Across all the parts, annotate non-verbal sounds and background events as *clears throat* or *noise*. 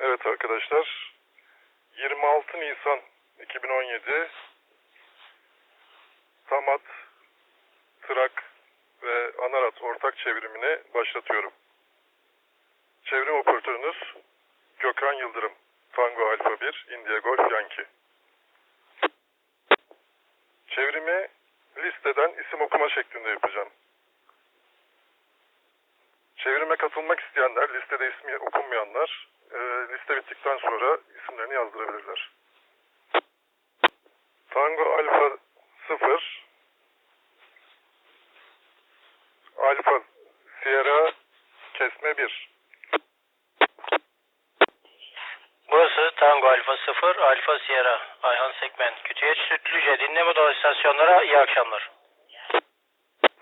Evet arkadaşlar. 26 Nisan 2017 Samat, Trak ve Anarat ortak çevrimini başlatıyorum. Çevrim operatörünüz Gökhan Yıldırım. Tango Alfa 1, India Golf Yankee. Çevrimi listeden isim okuma şeklinde yapacağım. Çevrime katılmak isteyenler, listede ismi okunmayanlar, e, liste bittikten sonra isimlerini yazdırabilirler. Tango Alfa 0, Alfa Sierra Kesme 1. Burası Tango Alfa 0, Alfa Sierra, Ayhan Sekmen. Kütüyeç Sütlüce dinleme dolu istasyonlara iyi akşamlar.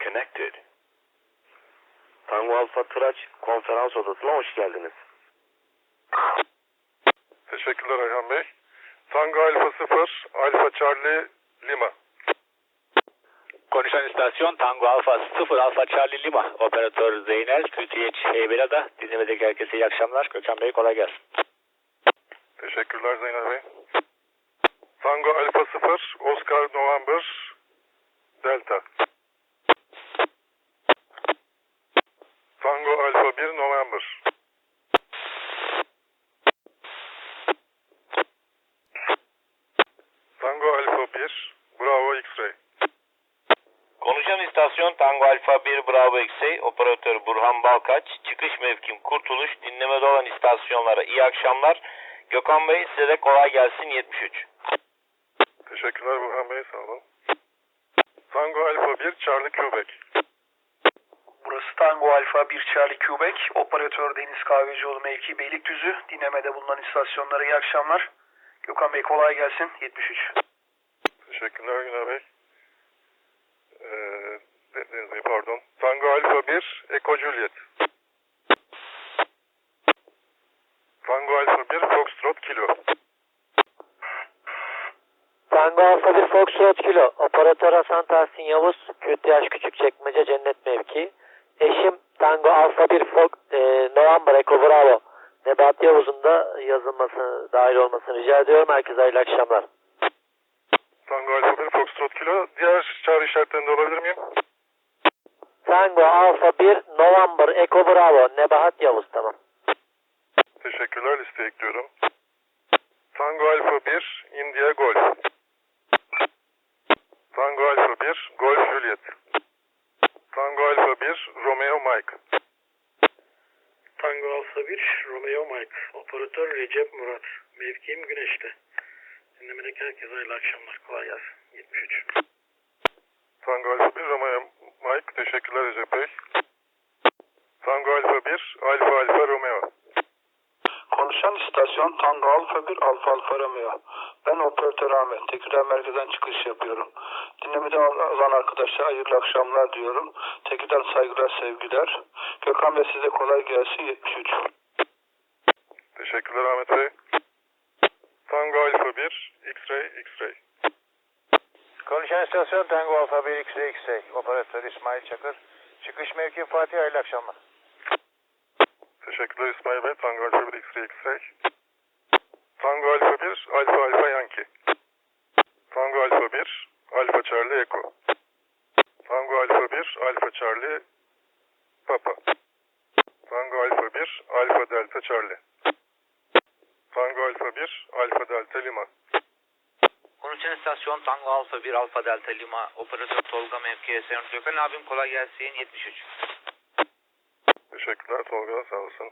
Connected. Tango Alfa Tıraç konferans odasına hoş geldiniz. Teşekkürler Ayhan Bey. Tango Alfa 0, Alfa Charlie Lima. Konuşan istasyon Tango Alfa 0 Alfa Charlie Lima. Operatör Zeynel, Kütüyeç Heybeliada. Dinlemedeki herkese iyi akşamlar. Gökhan Bey kolay gelsin. Teşekkürler Zeynep Bey. Tango Alfa 0, Oscar November Delta. Tango Alfa 1 November. Tango Alfa 1 Bravo X-Ray. Konuşan istasyon Tango Alfa 1 Bravo X-Ray, operatör Burhan Balkaç, çıkış mevkim Kurtuluş, dinlemede olan istasyonlara iyi akşamlar. Gökhan Bey size de kolay gelsin 73. Teşekkürler Burhan Bey sağ olun. Tango Alfa 1 Charlie Quebec. Burası Tango Alfa 1 Charlie Quebec, operatör Deniz Kahvecioğlu mevki Beylikdüzü, dinlemede bulunan istasyonlara iyi akşamlar. Gökhan Bey kolay gelsin, 73. Teşekkürler Güner Bey. Ee, Deniz Bey pardon. Tango Alfa 1 Eko Juliet. Tango Alfa 1 Foxtrot Kilo. Tango Alfa 1 Foxtrot Kilo. Operatör Hasan Tahsin Yavuz. Kütüyaş Küçükçekmece Cennet Mevki. Eşim Tango Alfa 1 Fox, e, November Eko Bravo. Nebat Yavuz'un da yazılması, dahil olmasını rica ediyorum. Herkese hayırlı akşamlar. Tango Alfa 1 Foxtrot Kilo. Diğer çağrı işaretlerinde olabilir miyim? Tango Alfa 1 November Eko Bravo. Nebahat Yavuz tamam. Teşekkürler listeye ekliyorum. Tango Alfa 1 India Golf. Tango Alfa 1 Golf Juliet. Tango Alfa 1 Romeo Mike. Tango Alfa 1 Romeo Mike, operatör Recep Murat, mevkiim Güneş'te. Dinlemedeki herkese hayırlı akşamlar, kolay gelsin, 73. Tango Alfa 1 Romeo Mike. Teşekkürler Recep Bey. Tango Alfa 1 Alfa Alfa Romeo. Konuşan istasyon Tango Alfa 1 Alfa Alfa Romeo. Ben operatör Ahmet. Tekirdağ merkezden çıkış yapıyorum. Dinlemeden olan arkadaşlara hayırlı akşamlar diyorum. Tekirdağ saygılar sevgiler. Gökhan Bey size kolay gelsin 73. Teşekkürler Ahmet Bey. Tango Alfa 1 X-Ray X-Ray. Konuşan istasyon Tango Alfa 1 X-Ray X-Ray. Operatör İsmail Çakır. Çıkış mevki Fatih hayırlı akşamlar. Teşekkürler İsmail Bey. Tango Alfa 1 X-Ray X-Ray. Tango Alfa 1 Alfa Alfa Yankee. Tango Alfa 1 Alfa Charlie Echo. Tango Alfa 1 Alfa Charlie Papa. Tango Alfa 1 Alfa Delta Charlie. Tango Alfa 1 Alfa Delta Lima. Konuşan istasyon Tango Alfa 1 Alfa Delta Lima operatör Tolga mevki Esen Gökhan abim kolay gelsin 73. Teşekkürler Tolga sağ olsun.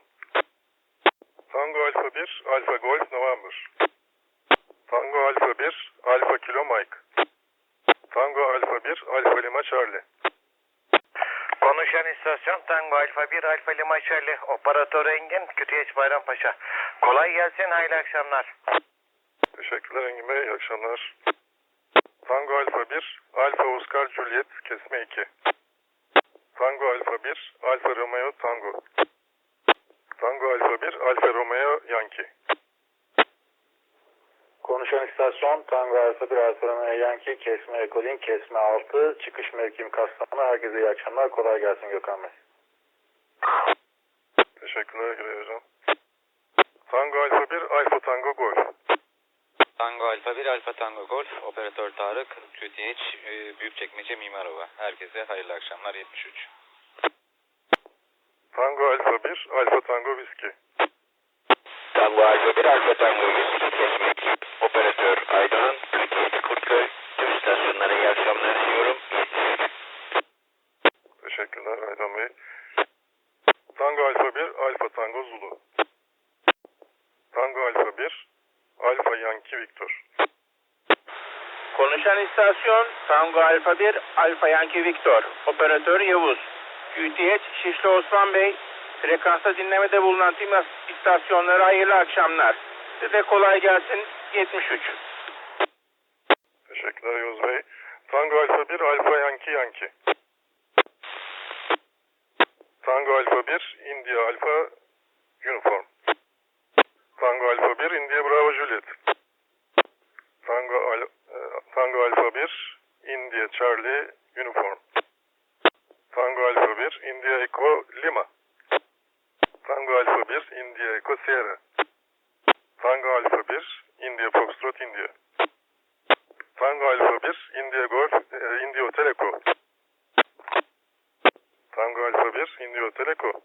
Tango Alfa 1 Alfa Golf November. Tango Alfa 1 Alfa Kilo Mike. Tango Alfa 1 Alfa Lima Charlie. Konuşan istasyon Tango Alfa 1 Alfa Lima Charlie, operatör Engin, Kütüyeç Bayrampaşa. Kolay gelsin, hayırlı akşamlar. Teşekkürler Engin Bey. İyi akşamlar. Tango Alfa 1 Alfa Oscar Juliet Kesme 2. Tango Alfa 1 Alfa Romeo Tango. Tango Alfa 1 Alfa Romeo Yankee. Konuşan istasyon Tango Alfa 1 Alfa Romeo Yankee kesme Ekolin kesme 6 çıkış mevkim Kastamonu. Herkese iyi akşamlar. Kolay gelsin Gökhan Bey. Teşekkürler Gülay Hocam. Tango Alfa 1 Alfa Tango Golf. Tango Alfa 1 Alfa Tango Golf Operatör Tarık QTH e, Büyükçekmece Mimarova. Herkese hayırlı akşamlar 73. Tango Alfa 1 Alfa Tango Whiskey. Tango Alfa 1 Alfa Tango Whiskey kesmek. Operatör Aydoğan, QTH Kurtköy. Tüm istasyonlara iyi akşamlar diliyorum. Teşekkürler Aydan Bey. Tango Alfa 1 Alfa Tango Zulu. Tango Alfa 1 Alfa Yankee Victor. Konuşan istasyon Tango Alfa 1 Alfa Yankee Victor. Operatör Yavuz. QTH Şişli Osman Bey. Frekansta dinlemede bulunan tüm istasyonlara hayırlı akşamlar. Size kolay gelsin 73. Teşekkürler Yavuz Bey. Tango Alfa 1 Alfa Yankee Yankee. Tango Alfa 1 India Alfa Uniform. Tango Alfa 1 India Bravo Juliet. Tango, Al e, Tango Alfa 1 India Charlie Uniform. Tango Alfa 1 India Echo Lima. Tango Alfa 1 India Echo Sierra. Tango Alfa 1 India Foxtrot India. Tango Alfa 1 India Golf e, India Hotel Echo. Tango Alfa 1 India Hotel Echo.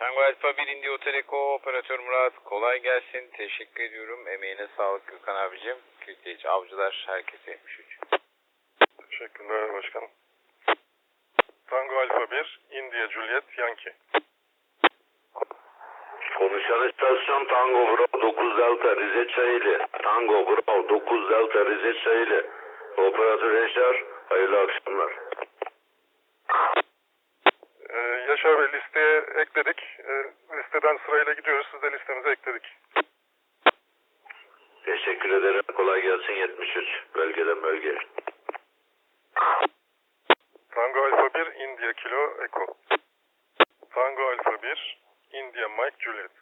Tango Alfa 1 Indio Teleko Operatör Murat kolay gelsin. Teşekkür ediyorum. Emeğine sağlık Gökhan abicim. QTH Avcılar herkese 73. Teşekkürler başkanım. Tango Alfa 1 India Juliet Yankee. Konuşan istasyon Tango Bravo 9 Delta Rize Çayeli. Tango Bravo 9 Delta Rize Çayeli. Operatör Yaşar, hayırlı akşamlar. Ee, Yaşar Bey listeye ekledik. Ee, listeden sırayla gidiyoruz. Siz de listemize ekledik. Teşekkür ederim. Kolay gelsin 73. Bölgeden bölge. Tango Alfa 1 India Kilo Echo. Tango Alfa 1 India Mike Juliet.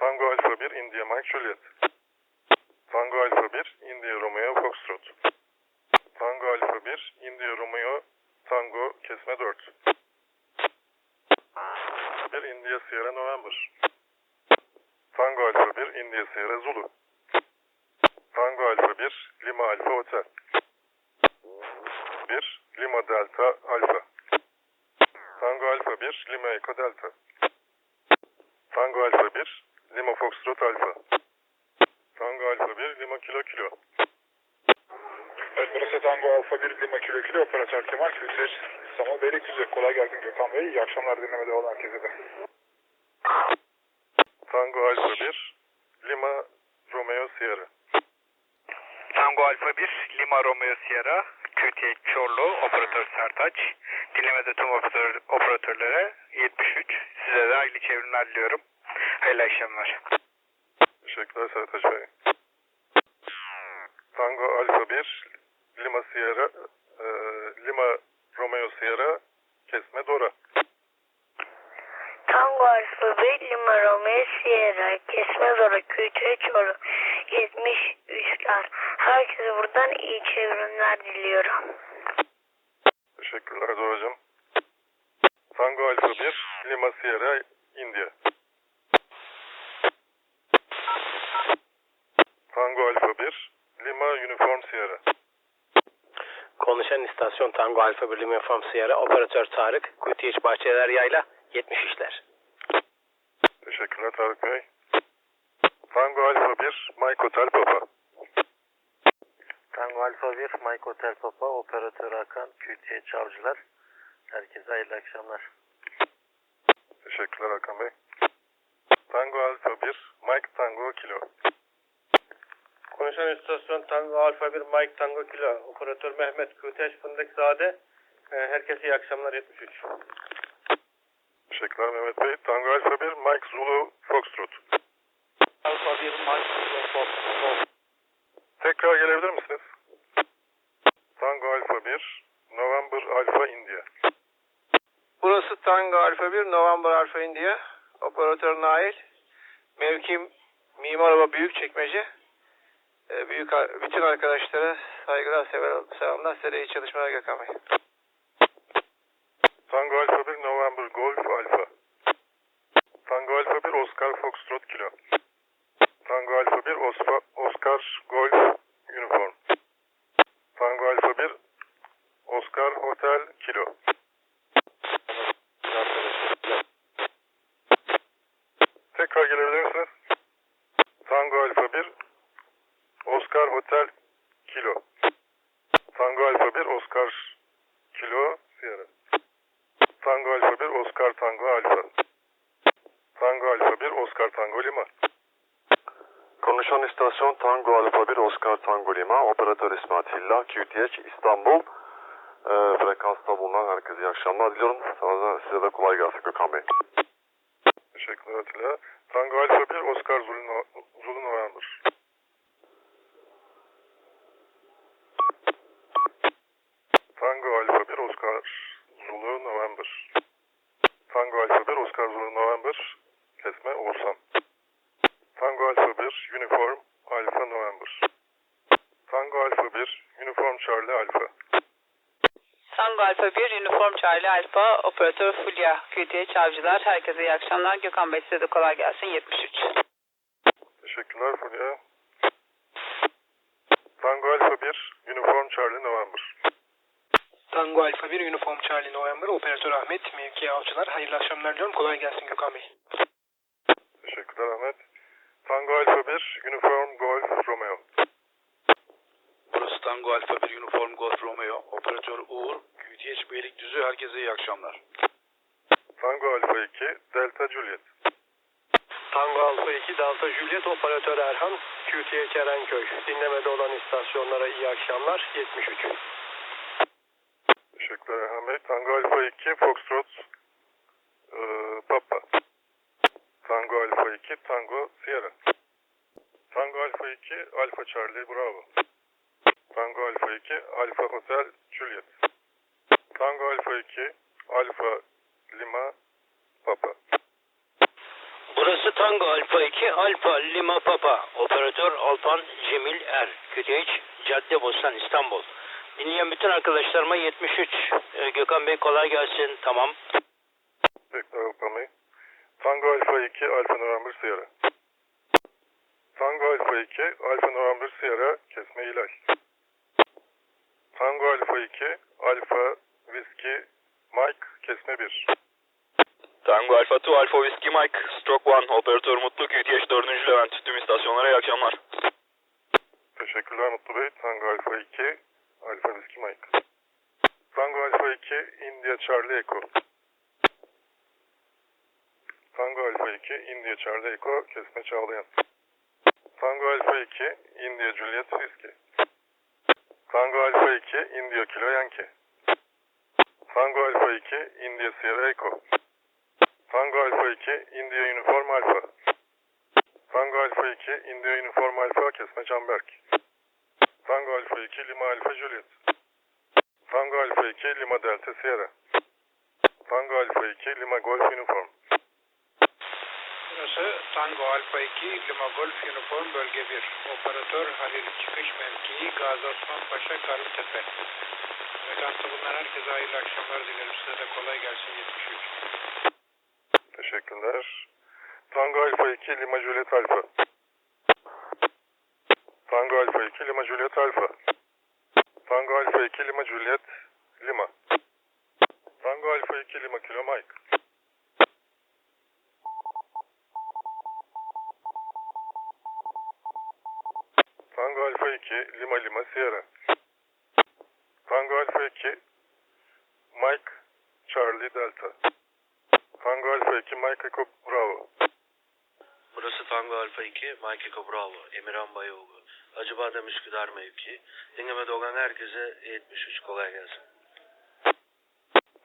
Tango Alfa 1 India Mike Juliet. Tango Alfa 1 India Romeo Foxtrot. Tango Alfa 1 India Romeo Tango Kesme 4. 1 India Sierra November. Tango Alfa 1 India Sierra Zulu. Tango Alfa 1 Lima Alfa Hotel. 1 Lima Delta Alfa. Tango Alfa 1 Lima Echo Delta. Tango Alfa 1 Lima Foxtrot Alfa. Tango Alfa 1 Lima Kilo Kilo. Evet burası Tango Alfa 1 Lima Kilo Kilo Operatör Kemal Kültür İstanbul Beylikdüzü. Kolay gelsin Gökhan Bey. İyi akşamlar dinlemede olan herkese de. Tango Alfa 1 Lima Romeo Sierra. Tango Alfa 1 Lima Romeo Sierra QTH Çorlu Operatör Sertaç. Dinlemede tüm operatör, operatörlere 73. Size de hayırlı çevrimler diliyorum. Hayırlı akşamlar. Teşekkürler Sertaç Bey. Tango Alfa 1 Lima Sierra e, Lima Romeo Sierra Kesme Dora. Tango Alfa 1 Lima Romeo Sierra Kesme Zora Küçük Çoru 73'ler. Herkese buradan iyi çevrimler diliyorum. Teşekkürler Doracığım. Tango Alfa 1 Lima Sierra India. Tango Alfa 1 Lima Uniform Sierra. Konuşan istasyon Tango Alfa 1 Lima Farm Sierra. Operatör Tarık. QTH Bahçeler Yayla 73'ler. Teşekkürler Tarık Bey. Tango Alfa 1 Mike Hotel Papa. Alfa 1 Mike Hotel Papa. Operatör Hakan. QTH Avcılar. Herkese hayırlı akşamlar. Teşekkürler Hakan Bey. Tango Alfa 1 Mike Tango Kilo. Konuşan istasyon Tango Alfa 1 Mike Tango Kilo. Operatör Mehmet QTH Fındıkzade. Herkese iyi akşamlar 73. Teşekkürler Mehmet Bey. Tango Alfa 1 Mike Zulu Foxtrot. Alfa 1 Mike Tango Tekrar gelebilir misiniz? Tango Alfa 1 November Alfa India. Burası Tango Alfa 1 November Alfa India. Operatör Nail. Mevkim Mimarova Büyükçekmece. Ee, büyük bütün arkadaşlara saygılar, sever, selamlar. Size iyi çalışmalar Gökhan Bey. Tango Alfa 1 November Golf Alfa. Oscar Foxtrot Kilo. Tango Alfa 1 Osfa, Oscar Golf Uniform. Tango Alfa 1 Oscar Hotel Kilo. Tekrar gelebilir misiniz? Tango Alfa 1 Oscar Hotel Kilo. Tango Alfa 1 Oscar Kilo Sierra. Tango Alfa 1 Oscar Tango Alfa. Tango Alfa 1 Oscar Tango Lima. İstasyon Tango Alfa 1 Oscar Tango Lima, operatör ismi Atilla, QTH İstanbul. Ee, frekansta bulunan herkese iyi akşamlar diliyorum. Sana da, size de kolay gelsin Gökhan Bey. Teşekkürler Atilla. Tango Alfa 1 Oscar Zulu, No- Zulu November. Tango Alfa 1 Oscar Zulu November. Tango Alfa 1 Oscar Zulu November. Kesme Oğuzhan. Tango Alfa 1 Uniform Alfa November. Tango Alfa 1 Uniform Charlie Alfa. Tango Alfa 1, Uniform Charlie Alfa, Operatör Fulya, QTH Avcılar. Herkese iyi akşamlar. Gökhan Bey size de kolay gelsin. 73. Teşekkürler Fulya. Tango Alfa 1 Uniform Charlie November. Tango Alfa 1 Uniform Charlie November Operatör Ahmet Mevki Avcılar. Hayırlı akşamlar diliyorum. Kolay gelsin Gökhan Bey. Teşekkürler Ahmet. Tango Alfa 1 Uniform Golf Romeo. Burası Tango Alfa 1 Uniform Golf Romeo. Operatör Uğur. QTH Beylikdüzü. Herkese iyi akşamlar. Tango Alfa 2 Delta Juliet. Tango Alfa 2 Delta Juliet Operatör Erhan QTH Erenköy. Dinlemede olan istasyonlara iyi akşamlar. 73. Teşekkürler Erhan Bey. Tango Alfa 2 Foxtrot eee, Papa. Tango Alfa 2 Tango Sierra. Tango Alfa 2 Alfa Charlie Bravo. Tango Alfa 2 Alfa Hotel Juliet. Tango Alfa 2 Alfa Lima Papa. Burası Tango Alfa 2 Alfa Lima Papa. Operatör Alpan Cemil Er. QTH Caddebostan İstanbul. Dinleyen bütün arkadaşlarıma 73. Ee, Gökhan Bey kolay gelsin. Tamam. Tekrar Alfa Bey. Tango Alfa 2 Alfa November Sierra. Tango Alfa 2 Alfa November Sierra Kesme İlaç. Tango Alfa 2 Alfa Whiskey Mike Kesme 1. Tango Alfa 2 Alfa Whiskey Mike, Stroke 1, Operatör Mutlu, QTH 4. Levent. Tüm istasyonlara iyi akşamlar. Teşekkürler Mutlu Bey. Tango Alfa 2 Alfa Whiskey Mike. Tango Alfa 2 India Charlie Echo. Tango Alfa 2 India Charlie Echo Kesme Çağlayan. Tango Alfa 2 India Juliet Whiskey. Tango Alfa 2 India Kilo Yankee. Tango Alfa 2 India Sierra Echo. Tango Alfa 2 India Uniform Alfa. Tango Alfa 2 India Uniform Alfa Kesme Canberk. Tango Alfa 2 Lima Alfa Juliet. Tango Alfa 2 Lima Delta Sierra. Tango Alfa 2 Lima Golf Uniform. Tango Alfa 2 Lima Golf Uniform Bölge 1. Operatör Halil Çıkış Mevkii Gazi Osman Paşa Karlıtepe. Frekansta bulunan herkese hayırlı akşamlar dilerim. Size de kolay gelsin 73. Teşekkürler. Tango Alfa 2 Lima Juliet Alfa. Tango Alfa 2 Lima Juliet Alfa. Tango Alfa 2 Lima Juliet Lima. Tango Alfa 2 Lima Kilo Mike. Tango Alfa 2 Lima Lima Sierra. Tango Alfa 2 Mike Charlie Delta. Tango Alfa 2 Mike Echo Bravo. Burası Tango Alfa 2, Mike Eko Bravo, Emirhan Bayoğlu. Acıbadem Üsküdar mevki. Dinlemede olan herkese 73 kolay gelsin.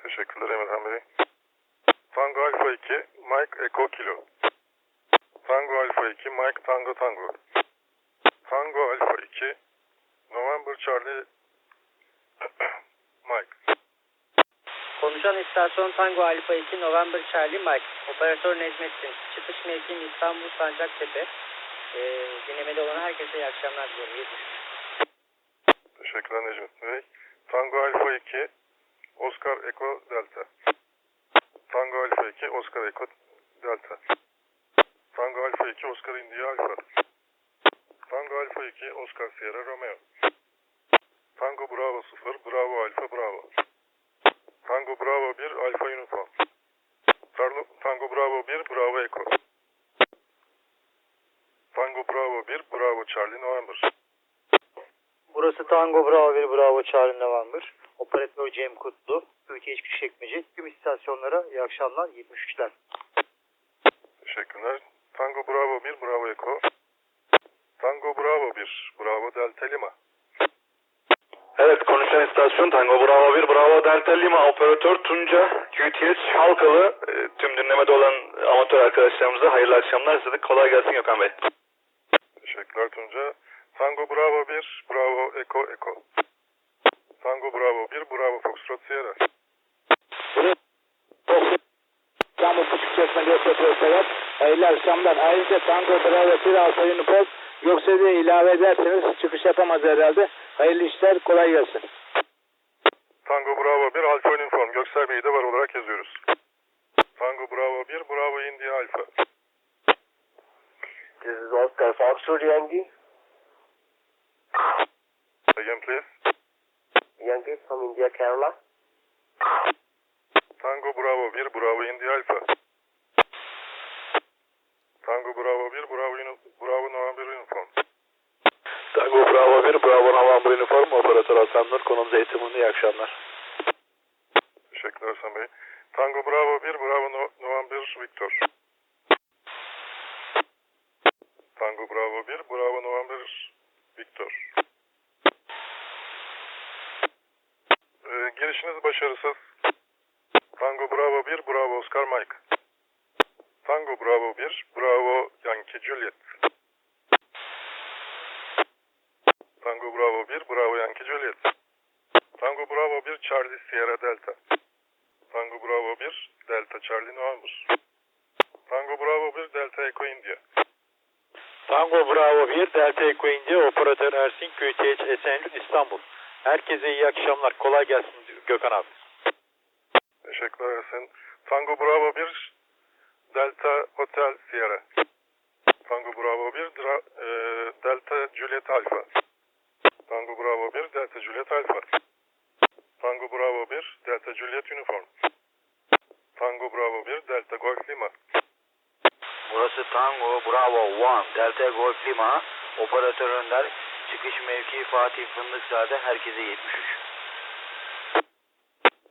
Teşekkürler Emirhan Bey. Tango Alfa 2 Mike Echo Kilo. Tango Alfa 2 Mike Tango Tango. Tango Alfa 2 November Charlie *clears throat* Mike. Konuşan istasyon Tango Alfa 2 November Charlie Mike. Operatör Necmettin. Çıkış mevkim İstanbul Sancaktepe. Ee, dinlemede olan herkese iyi akşamlar diliyorum. 73. Teşekkürler Necmettin Bey. Tango Alfa 2 Oscar Echo Delta. Tango Alfa 2 Oscar Echo Delta. Tango Alfa 2 Oscar India Alfa. Tango Alfa 2 Oscar Sierra Romeo. Tango Bravo 0 Bravo Alfa Bravo. Tango Bravo 1 Alfa Uniform. Tango Bravo 1 Bravo Echo. Tango Bravo 1 Bravo Charlie November. Burası Tango Bravo 1 Bravo Charlie November. Operatör Cem Kutlu. Ülke hiçbir çekmece. Tüm istasyonlara iyi akşamlar 73'ler. Teşekkürler. Tango Bravo 1 Bravo Echo. Tango Bravo 1 Bravo Delta Lima. Evet konuşan istasyon Tango Bravo 1 Bravo Delta Lima operatör Tunca QTH Halkalı e, tüm dinlemede olan amatör arkadaşlarımıza hayırlı akşamlar size de kolay gelsin Gökhan Bey. Teşekkürler Tunca. Tango Bravo 1 Bravo Echo Echo. Tango Bravo 1 Bravo Foxtrot Sierra. İstanbul Küçükçekmece Operatör Sedat. Hayırlı akşamlar. Ayrıca Tango Bravo 1 Alfa Uniform yoksa diye ilave ederseniz çıkış yapamaz herhalde. Hayırlı işler kolay gelsin. Tango Bravo 1 Alfa Uniform Göksel Bey'i de var olarak yazıyoruz. Tango Bravo 1 Bravo India Alfa. This is Oscar Foxtrot Yankee. Again please. Yankee from India, Kerala. Tango Bravo 1 Bravo India Alfa. Tango Bravo 1 Bravo, Uniform. Tango Bravo 1 Bravo November Uniform Operatör Hasan Nur konum iyi akşamlar. Teşekkürler Hasan Bey. Tango Bravo 1 Bravo no November Victor. Tango Bravo 1 Bravo November Victor. Ee, girişiniz başarısız. Tango Bravo 1 Bravo Oscar Mike. Tango Bravo 1 Bravo Yankee Juliet. Tango Bravo 1 Bravo Yankee Juliet. Tango Bravo 1 Charlie Sierra Delta. Tango Bravo 1 Delta Charlie November. Tango Bravo 1 Delta Echo India. Tango Bravo 1 Delta Echo India Operatör Ersin QTH Esenyurt İstanbul. Herkese iyi akşamlar. Kolay gelsin Gökhan abi. Teşekkürler Ersin. Tango Bravo 1 Delta Hotel Sierra. Tango Bravo 1 Dra- e, Delta Juliet Alpha. Tango Bravo 1 Delta Juliet Alpha. Tango Bravo 1 Delta Juliet Uniform. Tango Bravo 1 Delta Golf Lima. Burası Tango Bravo 1 Delta Golf Lima. Operatör Önder. Çıkış mevkii Fatih Fındıkzade. Herkese 73.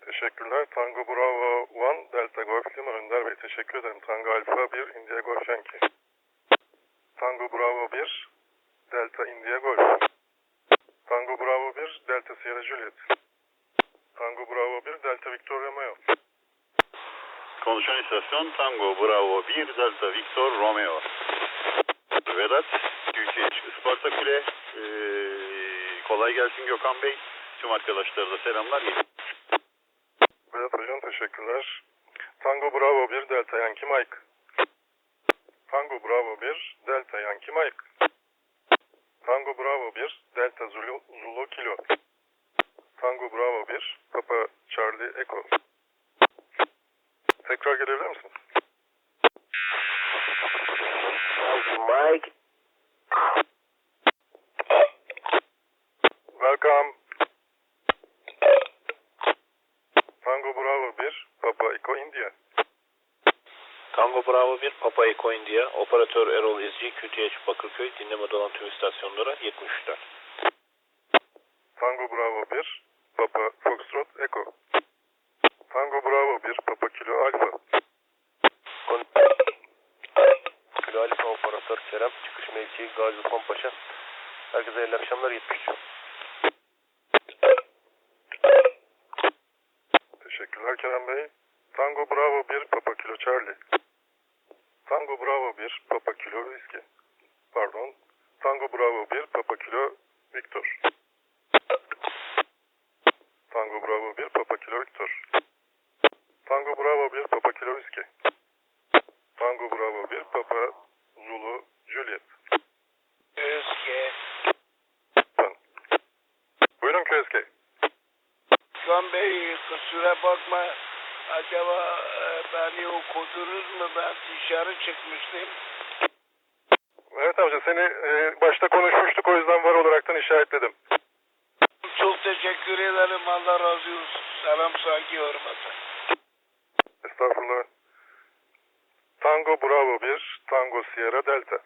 Teşekkürler. Tango Bravo 1 Delta Golf Lima Önder Bey teşekkür ederim. Tango Alpha 1 India Golf Yankee. Tango Bravo 1 Delta India Golf. Tango Bravo 1 Delta Sierra Juliet. Tango Bravo 1 Delta Victor Romeo. Konuşan istasyon Tango Bravo 1 Delta Victor Romeo. Vedat QTH Isparta Kule. Ee, kolay gelsin Gökhan Bey. Tüm arkadaşlara da selamlar. Vedat Hocam teşekkürler. Tango Bravo 1 Delta Yankee Mike. Tango Bravo 1 Delta Yankee Mike. Tango Bravo 1 Delta Zulu, Zulu Kilo. Tango Bravo 1 Papa Charlie Echo. Tekrar gelebilir misin? Mike. Welcome. Tango Bravo 1 Papa Echo India. Tango Bravo 1 Papa Eko India Operatör Erol İzci QTH Bakırköy dinlemede olan tüm istasyonlara 73'ler. Tango Bravo 1 Papa Foxtrot Echo. Tango Bravo 1 Papa Kilo Alpha. Kilo Alfa Operatör Kerem. Çıkış mevkii Gazi Osman Paşa. Herkese hayırlı akşamlar 73. Teşekkürler Kerem Bey. Tango Bravo 1 Papa Kilo Charlie. Tango Bravo 1 Papa Kilo Whiskey. Pardon. Tango Bravo 1 Papa Kilo Victor. Tango Bravo 1 Papa Kilo Victor. Tango Bravo 1 Papa Kilo Whiskey. Tango Bravo 1 Papa Zulu Juliet. Özge. Buyurun KSK. Can Bey kusura bakma. Acaba e, beni okudunuz mu? Ben dışarı çıkmıştım. Evet amca seni e, başta konuşmuştuk o yüzden var olaraktan işaretledim. Çok teşekkür ederim. Allah razı olsun. Selam saygı hürmeti. Estağfurullah. Tango Bravo 1, Tango Sierra Delta.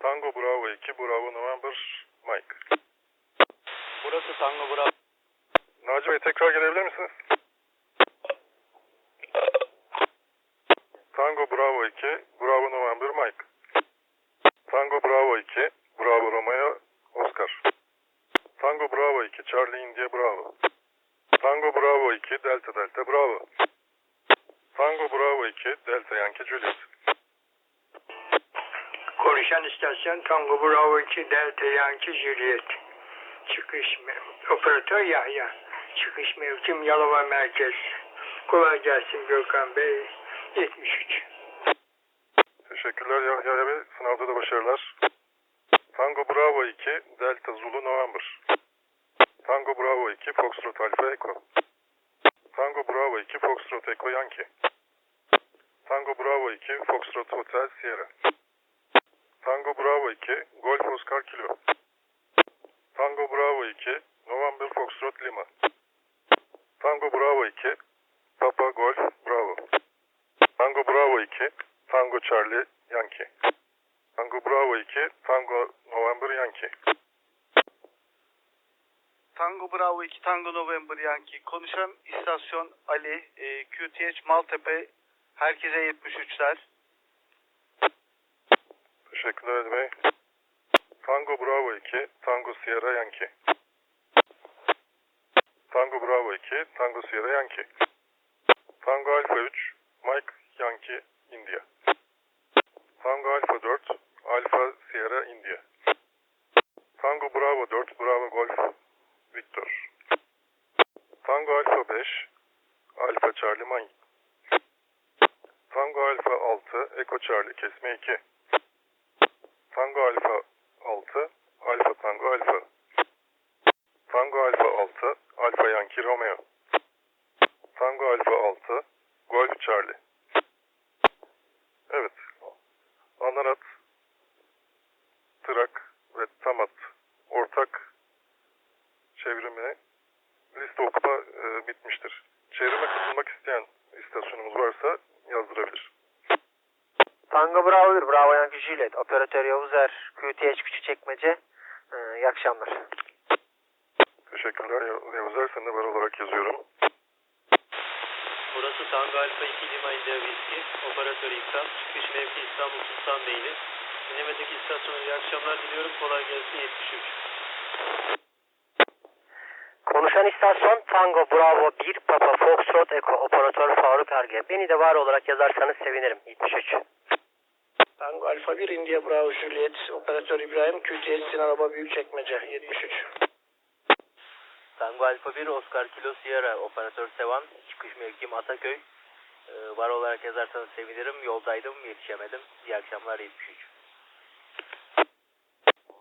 Tango Bravo 2, Bravo November Mike. Burası Tango Bravo. Naci Bey tekrar gelebilir misiniz? Tango Bravo 2, Bravo November Mike. Tango Bravo 2, Bravo Romeo Oscar. Tango Bravo 2, Charlie India Bravo. Tango Bravo 2, Delta Delta Bravo. Tango Bravo 2, Delta Yankee Juliet. Konuşan istasyon Tango Bravo 2 Delta Yankee Juliet. Çıkış operatör Yahya. Çıkış mevkim Yalova Merkez. Kolay gelsin Gökhan Bey. 73. Teşekkürler Yahya Bey. Sınavda da başarılar. Tango Bravo 2, Delta Zulu November. Tango Bravo 2, Foxtrot Alpha Echo. Tango Bravo 2, Foxtrot Echo Yankee. Tango Bravo 2, Foxtrot Hotel Sierra. Tango Bravo 2, Golf Oscar Kilo. Tango Bravo 2, November Foxtrot Lima. Tango Bravo 2, Papa Golf Bravo. Tango Bravo 2, Tango Charlie Yankee. Tango Bravo 2, Tango November Yankee. Tango Bravo 2 Tango November Yankee. Konuşan istasyon Ali, e, QTH Maltepe, herkese 73'ler. Teşekkürler Ali Bey. Tango Bravo 2, Tango Sierra Yankee. Tango Bravo 2, Tango Sierra Yankee. Tango Alpha 3, Mike Yankee India. Tango Alpha 4, Alpha Sierra India. Tango Bravo 4, Bravo Golf Victor. Tango Alpha 5, Alpha Charlie Mike. Tango Alpha 6, Echo Charlie Kesme 2. Tango Alfa 6, Alfa Tango Alfa. Tango Alfa 6, Alfa Yankee Romeo. Tango Alfa 6, Golf Charlie. Evet. Anarat, Trak ve Tamat ortak çevrimi liste okuma e, bitmiştir. Çevrime katılmak isteyen istasyonumuz varsa yazdırabilir. Tango Bravo 1, Bravo Yankee Juliet. Operatör Yavuz Er, QTH Küçükçekmece. Ee, iyi akşamlar. Teşekkürler Yav- Yavuz Er. Seni de var olarak yazıyorum. Burası Tango Alfa 2 Lima India Whiskey. Operatör İhsan. Çıkış mevki İstanbul Sultanbeyli. Dinlemedeki istasyona iyi akşamlar diliyorum. Kolay gelsin 73. Konuşan istasyon Tango Bravo 1, Papa Foxtrot Echo. Operatör Faruk Erge. Beni de var olarak yazarsanız sevinirim. 73. Tango Alfa 1 India Bravo Juliet. Operatör İbrahim QTS Sinan Araba Büyükçekmece. 73. Tango Alfa 1 Oscar Kilo Sierra. Operatör Sevan. Çıkış mevkim Ataköy. Ee, var olarak yazarsanız sevinirim. Yoldaydım yetişemedim. İyi akşamlar 73.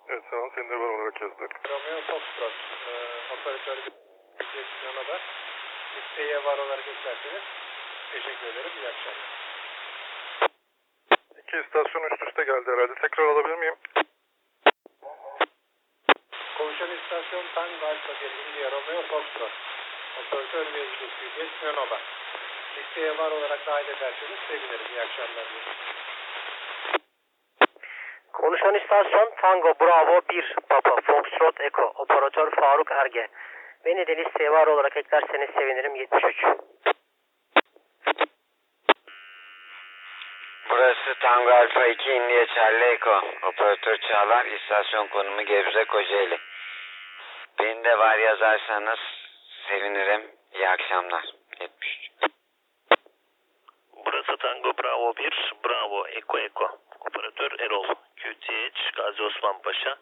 Evet sağ olun. Seni de var olarak yazdık. Romeo Foxtrot. Ee, operatör Sinan da listeye var olarak eklerseniz teşekkür ederim. İyi akşamlar. İki istasyon üst üste geldi herhalde. Tekrar alabilir miyim? Konuşan istasyon Tango Alfa 1 India Romeo Foxtrot. Operatör ve Küçük Sinanoba. Listeye var olarak dahil ederseniz sevinirim. İyi akşamlar. diliyorum. Konuşan istasyon Tango Bravo 1, Papa Foxtrot Echo. Operatör Faruk Erge. Beni de listeye var olarak eklerseniz sevinirim. 73. Burası Tango Alfa 2 India Charlie Echo. Operatör Çağlar, istasyon konumu Gebze Kocaeli. Beni de var yazarsanız sevinirim. İyi akşamlar. 73. Tango Bravo 1, Bravo Eko Eko. Operatör Erol. QTH Gazi Osman Paşa.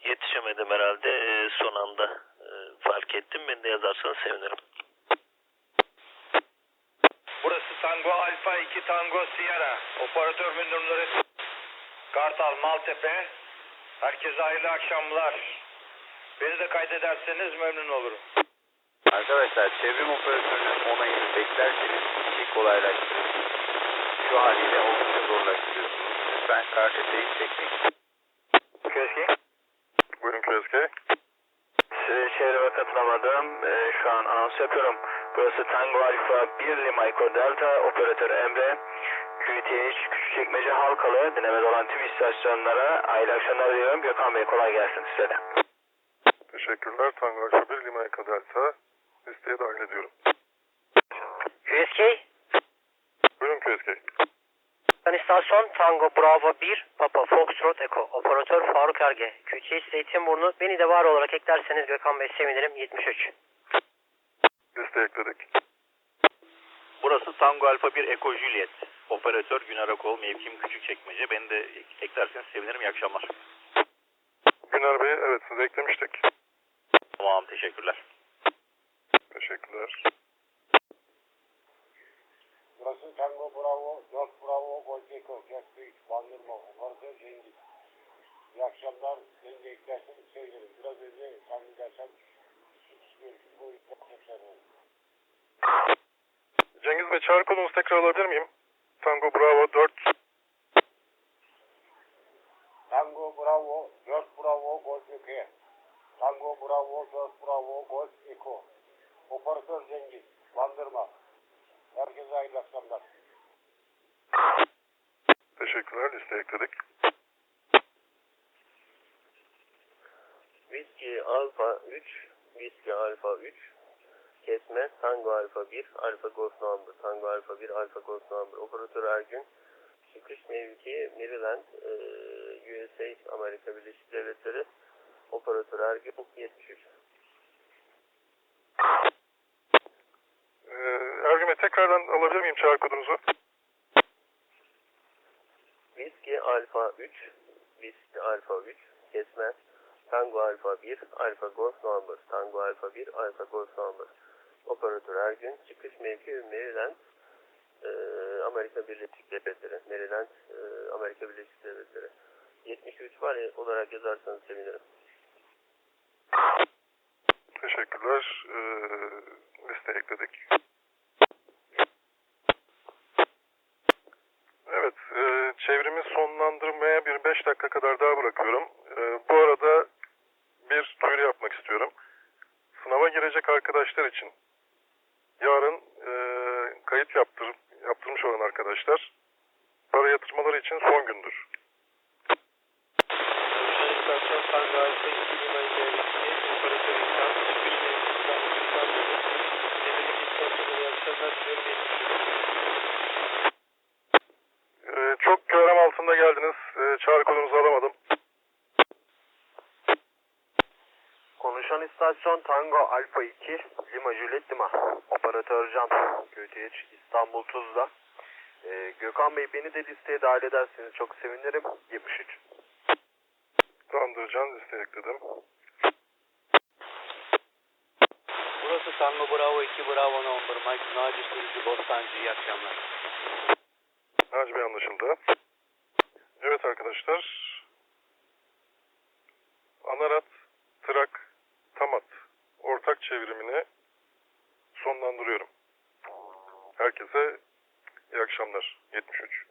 Yetişemedim herhalde. Ee, son anda e, fark ettim. Beni de yazarsanız sevinirim. Burası Tango Alfa 2 Tango Sierra. Operatör müdürleri Kartal Maltepe. Herkese hayırlı akşamlar. Beni de kaydederseniz memnun olurum. Arkadaşlar çevrim operatörünün onayını beklerseniz işi kolaylaştırır. Şu haliyle oldukça zorlaştırıyorsunuz. Lütfen karşı teyit çekmeyin. Köşke. Buyurun QSK. Size çevreme katılamadım. Ee, şu an anons yapıyorum. Burası Tango Alfa 1 Lima Echo Delta. Operatör Emre. QTH Küçükçekmece Halkalı. Dinlemede olan tüm istasyonlara hayırlı akşamlar diliyorum. Gökhan Bey kolay gelsin size de. Teşekkürler. Tango Alfa 1 Lima Eka Delta. Listeye dahil ediyorum. QSK, Buyurun QSK. istasyon Tango Bravo 1, Papa Foxtrot Eko, operatör Faruk Erge, QTH Zeytinburnu, beni de var olarak eklerseniz Gökhan Bey sevinirim 73. Listeye ekledik. Burası Tango Alfa 1 Eko Juliet. Operatör Güner Akol, mevkim Küçükçekmece. Beni de eklerseniz sevinirim. İyi akşamlar. Güner Bey evet sizi eklemiştik. Tamam teşekkürler. Teşekkürler. Burası Tango Bravo, 4 Bravo, Golf Eko, Kestik, Bandırma, Operatör Cengiz. İyi akşamlar. Beni de eklerseniz sevinirim. Biraz önce zannedersem sus görüşüm tekrar oldu. Cengiz Bey çağrı konunuzu tekrar alabilir miyim? Tango Bravo 4. Tango Bravo, 4 Bravo, Golf Eko. Tango Bravo, 4 Bravo, Golf Eko. Operatör Cengiz, Bandırma. Herkese hayırlı akşamlar. Teşekkürler. Listeye ekledik. Whiskey Alfa 3, Whiskey Alfa 3, kesme Tango Alfa 1, Alfa Golf Number, Tango Alfa 1, Alfa Golf Number, Operatör Ergün, çıkış mevki Maryland, e, USA, Amerika Birleşik Devletleri, Operatör Ergün 73. Ee, tekrardan alabilir miyim çağrı kodunuzu? Whiskey Alfa 3, Whiskey Alfa 3, kesme Tango Alfa 1, Alfa Golf Number, Tango Alfa 1, Alfa Golf Number. Operatör Ergün, çıkış mevki Maryland, e, Amerika Birleşik Devletleri. Maryland, e, Amerika Birleşik Devletleri. 73 var ya olarak yazarsanız sevinirim. Teşekkürler. Ee, listeye ekledik. Evet, e, çevrimi sonlandırmaya bir 5 dakika kadar daha bırakıyorum. E, bu arada bir duyuru yapmak istiyorum. Sınava girecek arkadaşlar için yarın e, kayıt yaptır, yaptırmış olan arkadaşlar para yatırmaları için son gündür. Konuşan istasyon Tango Alfa 2 Lima Eco operatör insan, çıkış mevki İstanbul İstanbul'u. Dinlemek istasyonu iyi akşamlar diliyorum 73. E, çok görem altında geldiniz. E, çağrı kodunuzu alamadım. Konuşan istasyon Tango Alfa 2 Lima Juliet Lima. Operatör Can QTH İstanbul Tuzla. Ee, Gökhan Bey beni de listeye dahil ederseniz çok sevinirim. 73. Tamamdır Can listeye ekledim. Burası Tango Bravo 2 Bravo number Mike Naci Sürücü Bostancı iyi akşamlar. Naci Bey anlaşıldı. Evet arkadaşlar. Anarat, Trak, Tamat ortak çevrimini sonlandırıyorum. Herkese iyi akşamlar. 73.